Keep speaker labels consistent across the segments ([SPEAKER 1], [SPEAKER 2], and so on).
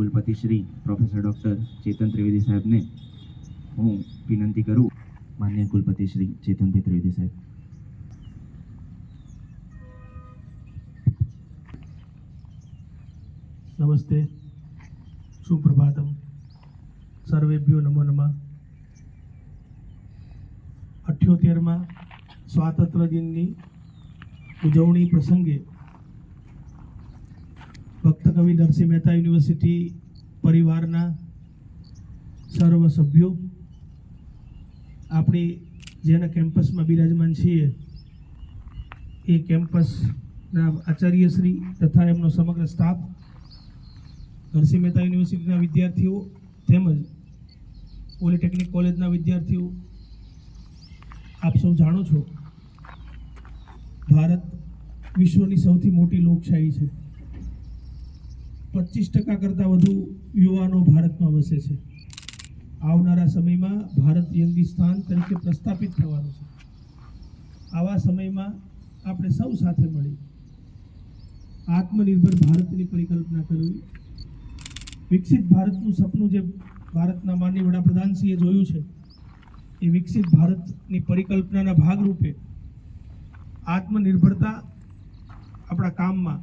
[SPEAKER 1] કુલપતિ Shri professor doctor Chetan Trivedi સાહેબને હું વિનંતી કરું. માન્ય કુલપતિ શ્રી ચેતન ત્રિવેદી સાહેબ.
[SPEAKER 2] નમસ્તે. સુપ્રભાતમ. સર્વેભ્યો નમો નમઃ. અઠ્યોતેરમાં સ્વાતંત્ર્ય દિનની ઉજવણી પ્રસંગે કવિ નરસિંહ મહેતા યુનિવર્સિટી પરિવારના સર્વ સભ્યો, આપણી જેના કેમ્પસમાં બિરાજમાન છીએ, એ કેમ્પસના આચાર્યશ્રી તથા એમનો સમગ્ર સ્ટાફ, નરસિંહ મહેતા યુનિવર્સિટીના વિદ્યાર્થીઓ તેમજ પોલિટેકનિક કોલેજના વિદ્યાર્થીઓ, આપ સૌ જાણો છો, ભારત વિશ્વની સૌથી મોટી લોકશાહી છે. પચીસ ટકા કરતાં વધુ યુવાનો ભારતમાં વસે છે. આવનારા સમયમાં ભારત યંગિસ્તાન તરીકે પ્રસ્થાપિત થવાનું છે. આવા સમયમાં આપણે સૌ સાથે મળી આત્મનિર્ભર ભારતની પરિકલ્પના કરવી. વિકસિત ભારતનું સપનું જે ભારતના માનનીય વડાપ્રધાનશ્રીએ જોયું છે, એ વિકસિત ભારતની પરિકલ્પનાના ભાગરૂપે આત્મનિર્ભરતા આપણા કામમાં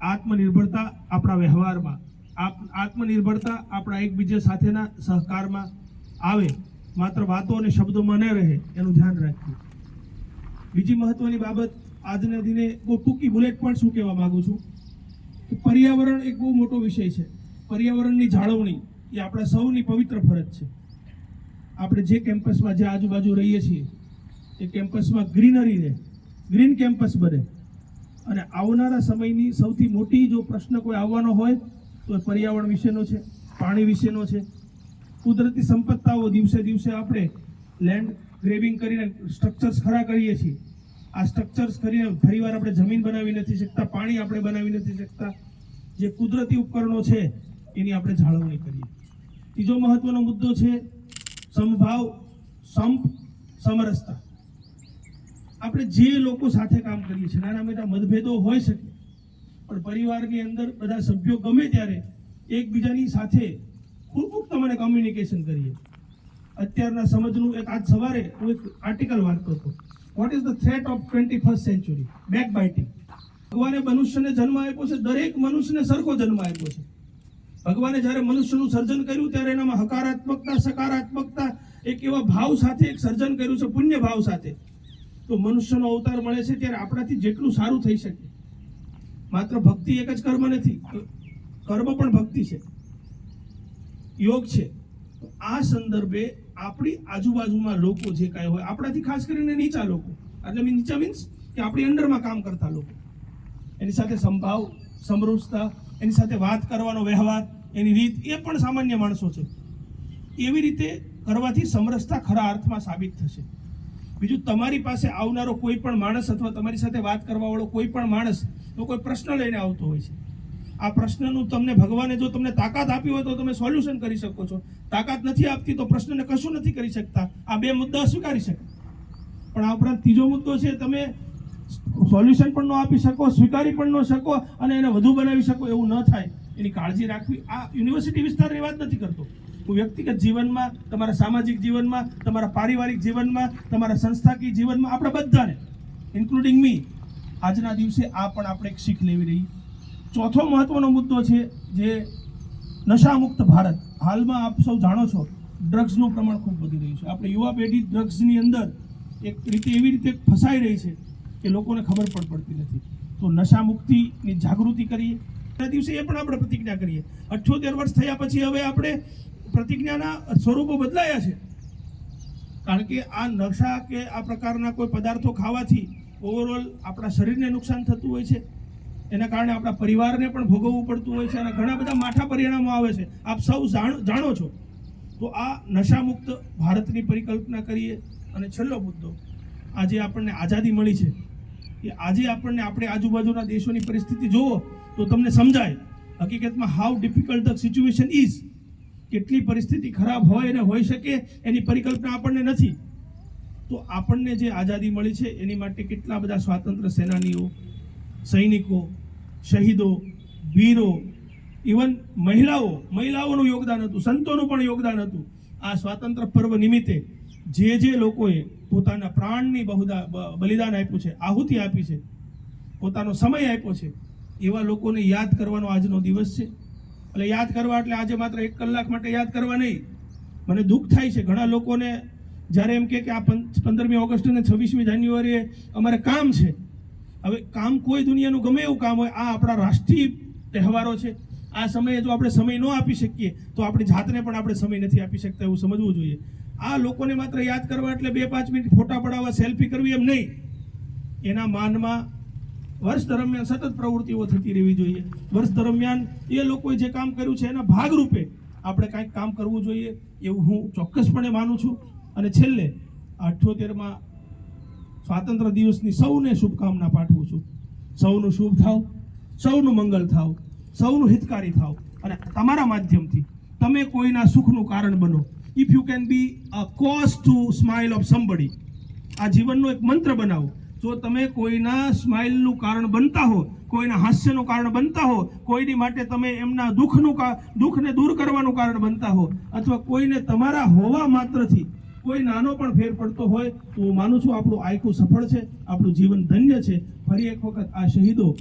[SPEAKER 2] આત્મનિર્ભરતા આપણા વ્યવહારમાં આત્મનિર્ભરતા આપણા એકબીજા સાથેના સહકારમાં આવે, માત્ર વાતો અને શબ્દોમાં ન રહે, એનું ધ્યાન રાખવું બીજી મહત્વની બાબત આજના દિને બહુ ટૂંકી બુલેટ પણ શું કહેવા માગું છું? કે પર્યાવરણ એક બહુ મોટો વિષય છે. પર્યાવરણની જાળવણી એ આપણા સૌની પવિત્ર ફરજ છે. આપણે જે કેમ્પસમાં જે આજુબાજુ રહીએ છીએ, એ કેમ્પસમાં ગ્રીનરી રહે ગ્રીન કેમ્પસ બને. અને આવનારા સમયની સૌથી મોટી જો પ્રશ્ન કોઈ આવવાનો હોય, તો પર્યાવરણ વિશેનો છે, પાણી વિશેનો છે. કુદરતી સંપત્તાઓ દિવસે દિવસે આપણે લેન્ડ ગ્રેવિંગ કરીને સ્ટ્રક્ચર્સ ખડા કરીએ છીએ. આ સ્ટ્રક્ચર્સ કરીને ફરીવાર આપણે જમીન બનાવી નથી શકતા, પાણી આપણે બનાવી નથી શકતા. જે કુદરતી ઉપકરણો છે, એની આપણે જાળવણી કરીએ ત્રીજો મહત્વનો મુદ્દો છે, સમભાવ, સંપ, સમરસતા. આપણે જે લોકો સાથે કામ કરીએ છીએ, નાના મોટા મતભેદો હોઈ શકે, પણ પરિવારની અંદર બધા સભ્યો ગમે ત્યારે એકબીજાની સાથે ખૂબ ખૂબ તમને કમ્યુનિકેશન કરીએ. અત્યારના સમજનું એક આજ સવારે હું એક આર્ટિકલ વાંચતો હતો what is the threat of twenty first century back biting ભગવાને મનુષ્યને જન્મ આપ્યો છે, દરેક મનુષ્યને સરખો જન્મ આપ્યો છે. ભગવાને જ્યારે મનુષ્યનું સર્જન કર્યું, ત્યારે એનામાં હકારાત્મકતા, સકારાત્મકતા, એક એવા ભાવ સાથે એક સર્જન કર્યું છે, પુણ્ય ભાવ સાથે. તો મનુષ્યનો અવતાર મળે છે ત્યારે આપણાથી જેટલું સારું થઈ શકે. માત્ર ભક્તિ એક જ કર્મ નથી કર્મ પણ ભક્તિ છે. યોગ છે. આ સંદર્ભે આપણી આજુબાજુમાં લોકો જે કાંઈ હોય, આપણાથી ખાસ કરીને નીચા લોકો, એટલે મીન નીચા મીન્સ કે આપણી અંડરમાં કામ કરતા લોકો. એની સાથે સંભાવ સમૃદ્ધતા એની સાથે વાત કરવાનો વ્યવહાર, એની રીત, એ પણ સામાન્ય માણસો છે. એવી રીતે કરવાથી સમરસતા ખરા અર્થમાં સાબિત થશે. બીજું તમારી પાસે આવનારો કોઈ પણ માણસ અથવા તમારી સાથે વાત કરવાવાળો કોઈ પણ માણસ તો કોઈ પ્રશ્ન લઈને આવતો હોય છે. આ પ્રશ્નનું તમને ભગવાને જો તમને તાકાત આપી હોય તો તમે સોલ્યુશન કરી શકો છો. તાકાત નથી આપતી તો પ્રશ્નને કશું નથી કરી શકતા. આ બે મુદ્દા સ્વીકારી શકે. પણ આ ઉપરાંત ત્રીજો મુદ્દો છે, તમે સોલ્યુશન પણ ન આપી શકો, સ્વીકારી પણ ન શકો અને એને વધુ બનાવી શકો એવું ન થાય. એની કાળજી રાખવી. આ યુનિવર્સિટી વિસ્તારની વાત નથી કરતો. વ્યક્તિગત જીવનમાં, તમારા સામાજિક જીવનમાં, તમારા પારિવારિક જીવનમાં, તમારા સંસ્થાકીય જીવનમાં, આપણે બધાને ઇન્ક્લુડિંગ મી આજના દિવસે આ પણ આપણે એક શીખ લેવી રહી. ચોથો મહત્વનો મુદ્દો છે જે નશામુક્ત ભારત. હાલમાં આપ સૌ જાણો છો, ડ્રગ્સનું પ્રમાણ ખૂબ વધી રહ્યું છે. આપણે યુવા પેઢી ડ્રગ્સની અંદર એક રીતે એવી રીતે ફસાઈ રહી છે કે લોકોને ખબર પણ પડતી નથી. તો નશા મુક્તિની જાગૃતિ કરીએ. આ દિવસે એ પણ આપણે પ્રતિજ્ઞા કરીએ. અઠ્યોતેર વર્ષ થયા પછી હવે આપણે પ્રતિજ્ઞાના સ્વરૂપો બદલાયા છે. કારણ કે આ નશા કે આ પ્રકારના કોઈ પદાર્થો ખાવાથી ઓવરઓલ આપણા શરીરને નુકસાન થતું હોય છે. એના કારણે આપણા પરિવારને પણ ભોગવવું પડતું હોય છે અને ઘણા બધા માઠા પરિણામો આવે છે. આપ સૌ જાણ- છો. તો આ નશામુક્ત ભારતની પરિકલ્પના કરીએ અને છેલ્લો મુદ્દો. આજે આપણને આઝાદી મળી છે. કે આજે આપણને આપણે આજુબાજુના દેશોની પરિસ્થિતિ જુઓ તો તમને સમજાય. હકીકતમાં how difficult the situation is કેટલી પરિસ્થિતિ ખરાબ હોય અને હોઈ શકે એની પરિકલ્પના આપણને નથી. તો આપણને જે આઝાદી મળી છે, એની માટે કેટલા બધા સ્વાતંત્ર્ય સેનાનીઓ, સૈનિકો, શહીદો, વીરો, ઇવન મહિલાઓ, મહિલાઓનું યોગદાન હતું, સંતોનું પણ યોગદાન હતું. આ સ્વાતંત્ર્ય પર્વ નિમિત્તે જે જે લોકોએ પોતાના પ્રાણની બહુદા બલિદાન આપ્યું છે, આહુતિ આપી છે, પોતાનો સમય આપ્યો છે, એવા લોકોને યાદ કરવાનો આજનો દિવસ છે. એટલે યાદ કરવા એટલે આજે માત્ર એક કલાક માટે યાદ કરવા નહીં. મને દુઃખ થાય છે. ઘણા લોકોને જ્યારે એમ કે આ પંદરમી ઓગસ્ટ અને છવ્વીસમી જાન્યુઆરીએ અમારે કામ છે. હવે કામ કોઈ દુનિયાનું ગમે એવું કામ હોય, આ આપણા રાષ્ટ્રીય તહેવારો છે. આ સમયે જો આપણે સમય ન આપી શકીએ, તો આપણી જાતને પણ આપણે સમય નથી આપી શકતા એવું સમજવું જોઈએ. આ લોકોને માત્ર યાદ કરવા એટલે બે પાંચ મિનિટ ફોટા પડાવવા, સેલ્ફી કરવી એમ નહીં. એના માનમાં વર્ષ દરમિયાન સતત પ્રવૃત્તિઓ થતી રહેવી જોઈએ. વર્ષ દરમિયાન એ લોકોએ જે કામ કર્યું છે એના ભાગરૂપે આપણે કાંઈક કામ કરવું જોઈએ એવું હું ચોક્કસપણે માનું છું. અને છેલ્લે અઠ્યોતેરમાં સ્વાતંત્ર્ય દિવસની સૌને શુભકામના પાઠવું છું. સૌનું શુભ થાવ, સૌનું મંગલ થાવ, સૌનું હિતકારી થાવ. અને તમારા માધ્યમથી તમે કોઈના સુખનું કારણ બનો. If you can be a cause to smile of somebody આ જીવનનો એક મંત્ર બનાવો. જો તમે કોઈના સ્માઇલનું કારણ બનતા હો, કોઈના હાસ્યનું કારણ બનતા હો, કોઈની માટે તમે એમના દુઃખનું કા- દુઃખને દૂર કરવાનું કારણ બનતા હો, અથવા કોઈને તમારા હોવા માત્રથી કોઈ નાનો પણ ફેર પડતો હોય, તો હું માનું છું આપણું આયકું સફળ છે, આપણું જીવન ધન્ય છે. ફરી એક વખત આ શહીદો,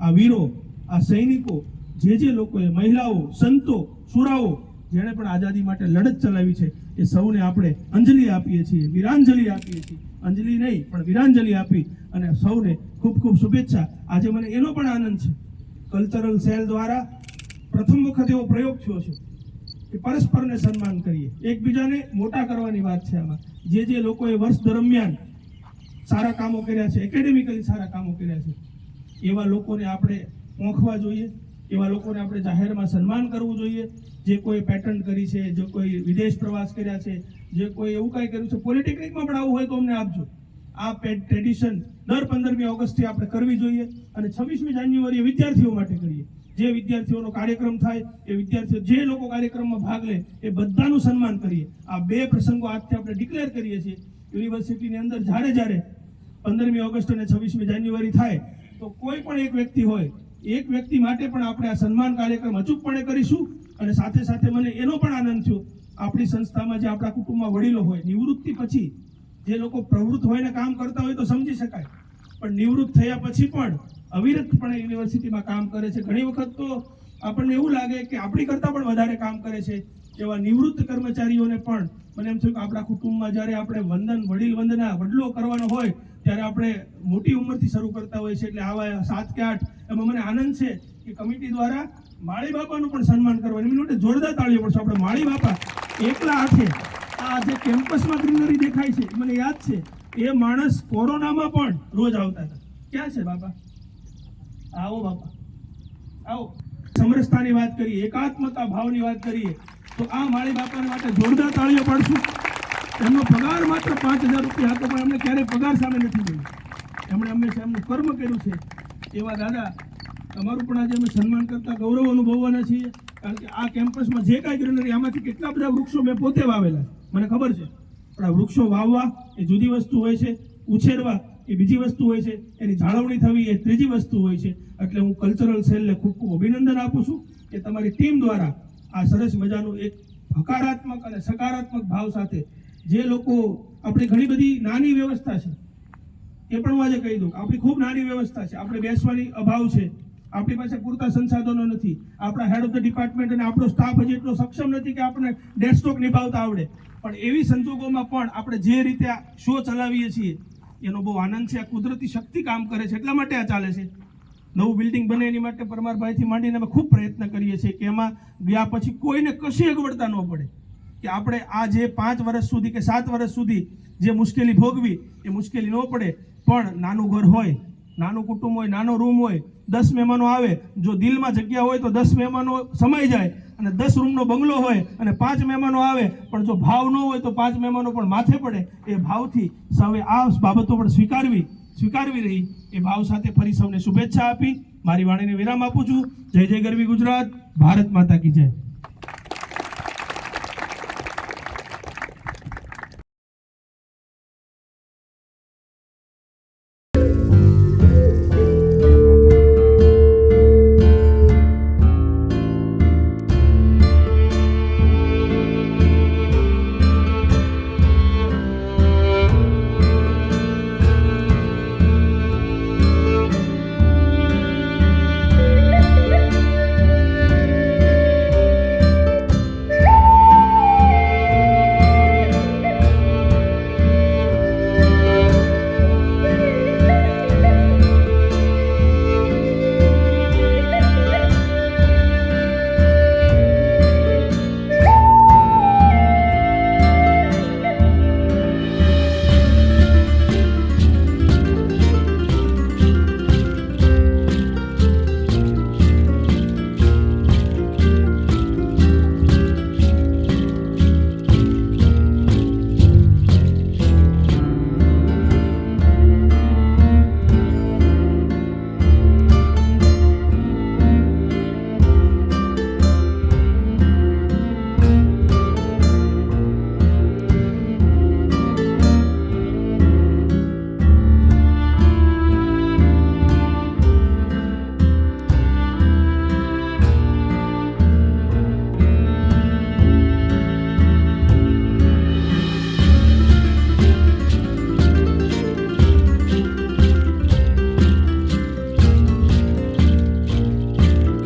[SPEAKER 2] આ વીરો, આ સૈનિકો, જે જે લોકોએ, મહિલાઓ, સંતો, સુરાઓ જેણે પણ આઝાદી માટે લડત ચલાવી છે, એ સૌને આપણે અંજલિ આપીએ છીએ, વીરાંજલિ આપીએ છીએ. અંજલિ નહીં, પણ વીરાંજલિ આપી અને સૌને ખૂબ ખૂબ શુભેચ્છા. આજે મને એનો પણ આનંદ છે. કલ્ચરલ સેલ દ્વારા પ્રથમ વખત એવો પ્રયોગ થયો છે કે પરસ્પરને સન્માન કરીએ. એકબીજાને મોટા કરવાની વાત છે આમાં. જે જે લોકોએ વર્ષ દરમિયાન સારા કામો કર્યા છે એકેડેમિકલી સારા કામો કર્યા છે, એવા લોકોને આપણે ઓંખવા જોઈએ. એવા લોકોને આપણે જાહેરમાં સન્માન કરવું જોઈએ. જે કોઈ પેટર્ન કરી છે, જે કોઈ વિદેશ પ્રવાસ કર્યા છે, જે કોઈ એવું કાંઈ કર્યું છે પોલિટેકનિકમાં પણ આવું હોય તો અમને આપજો. આ ટ્રેડિશન દર પંદરમી ઓગસ્ટથી આપણે કરવી જોઈએ અને છવ્વીસમી જાન્યુઆરીએ વિદ્યાર્થીઓ માટે કરીએ. જે વિદ્યાર્થીઓનો કાર્યક્રમ થાય, એ વિદ્યાર્થીઓ જે લોકો કાર્યક્રમમાં ભાગ લે, એ બધાનું સન્માન કરીએ. આ બે પ્રસંગો આજથી આપણે ડિક્લેર કરીએ છીએ. યુનિવર્સિટીની અંદર જ્યારે જ્યારે પંદરમી ઓગસ્ટ અને છવ્વીસમી જાન્યુઆરી થાય, તો કોઈ પણ એક વ્યક્તિ હોય એક વ્યક્તિ માટે પણ આપણે આ સન્માન કાર્યક્રમ અચૂકપણે કરીશું અને સાથે સાથે મને એનો પણ આનંદ થયો. આપણી સંસ્થામાં જે આપણા કુટુંબમાં વડીલો હોય, નિવૃત્તિ પછી જે લોકો પ્રવૃત્ત હોય ને કામ કરતા હોય તો સમજી શકાય. પણ નિવૃત્ત થયા પછી પણ અવિરતપણે યુનિવર્સિટીમાં કામ કરે છે. ઘણી વખત તો આપણને એવું લાગે કે આપણી કરતાં પણ વધારે કામ કરે છે. એવા નિવૃત્ત કર્મચારીઓને પણ મને એમ થયું કે આપણા કુટુંબમાં જ્યારે આપણે વંદન, વડીલ વંદના, વડલો કરવાનો હોય ત્યારે આપણે મોટી ઉંમરથી શરૂ કરતા હોય છે એટલે આવા સાત કે આઠ એમાં મને આનંદ છે કે કમિટી દ્વારા માળી બાપાનું પણ સન્માન કરવાનું. એમની માટે જોરદાર તાળીઓ પડશે. આપણે માળી બાપા એકલા હાથે આ જે કેમ્પસમાં ગ્રીનરી દેખાય છે મને યાદ છે. એ માણસ કોરોનામાં પણ રોજ આવતા હતા. ક્યાં છે બાપા? આવો બાપા. આવો. સમરસતાની વાત કરીએ, એકાત્મતા ભાવની વાત કરીએ, તો આ માળી બાપાને માટે જોરદાર તાળીઓ પાડશું. એમનો પગાર માત્ર પાંચ હજાર રૂપિયા હતો, પણ એમણે ક્યારેય પગાર સામે નથી જોયું. એમણે હંમેશા એમનું કર્મ કર્યું છે. એવા દાદા, તમારું પણ આજે અમે સન્માન કરતા ગૌરવ અનુભવવાના છીએ, કારણ કે આ કેમ્પસમાં જે કાંઈ ગ્રીનરી આમાંથી કેટલા બધા વૃક્ષો મેં પોતે વાવેલા મને ખબર છે. પણ આ વૃક્ષો વાવવા એ જુદી વસ્તુ હોય છે, ઉછેરવા એ બીજી વસ્તુ હોય છે, એની જાળવણી થવી એ ત્રીજી વસ્તુ હોય છે. એટલે હું કલ્ચરલ સેલને ખૂબ ખૂબ અભિનંદન આપું છું કે તમારી ટીમ દ્વારા આ સરસ મજાનું એક હકારાત્મક અને સકારાત્મક ભાવ સાથે જે લોકો આપણી ઘણી બધી નાની વ્યવસ્થા છે, એ પણ હું આજે કહી દઉં આપણી ખૂબ નાની વ્યવસ્થા છે. આપણે બેસવાની અભાવ છે. આપણી પાસે પૂરતા સંસાધનો નથી. આપણા હેડ ઓફ ધ ડિપાર્ટમેન્ટ અને આપણો સ્ટાફ હજી એટલો સક્ષમ નથી કે આપણે ડેસ્કટોપ નિભાવતા આવડે. પણ એવી સંજોગોમાં પણ આપણે જે રીતે આ શો ચલાવીએ છીએ, એનો બહુ આનંદ છે. આ કુદરતી શક્તિ કામ કરે છે. એટલા માટે આ ચાલે છે. નવું બિલ્ડિંગ બને એની માટે પરમારભાઈથી માંડીને અમે ખૂબ પ્રયત્ન કરીએ છીએ કે એમાં ગયા પછી કોઈને કશી અગવડતા ન પડે. કે આપણે આ જે પાંચ વર્ષ સુધી કે સાત વર્ષ સુધી જે મુશ્કેલી ભોગવી, એ મુશ્કેલી ન પડે. પણ નાનું ઘર હોય, નાનું કુટુંબ હોય, નાનો રૂમ હોય, દસ મહેમાનો આવે, જો દિલમાં જગ્યા હોય તો દસ મહેમાનો સમાઈ જાય અને દસ રૂમનો બંગલો હોય અને પાંચ મહેમાનો આવે, પણ જો ભાવ ન હોય તો પાંચ મહેમાનો પણ માથે પડે. એ ભાવથી સૌએ આ બાબતો પણ સ્વીકારવી સ્વીકારવી રહી. એ ભાવ સાથે ફરી સૌને શુભેચ્છા આપી. મારી વાણીને વિરામ આપું છું. જય જય ગરવી ગુજરાત. ભારત માતા કી જય.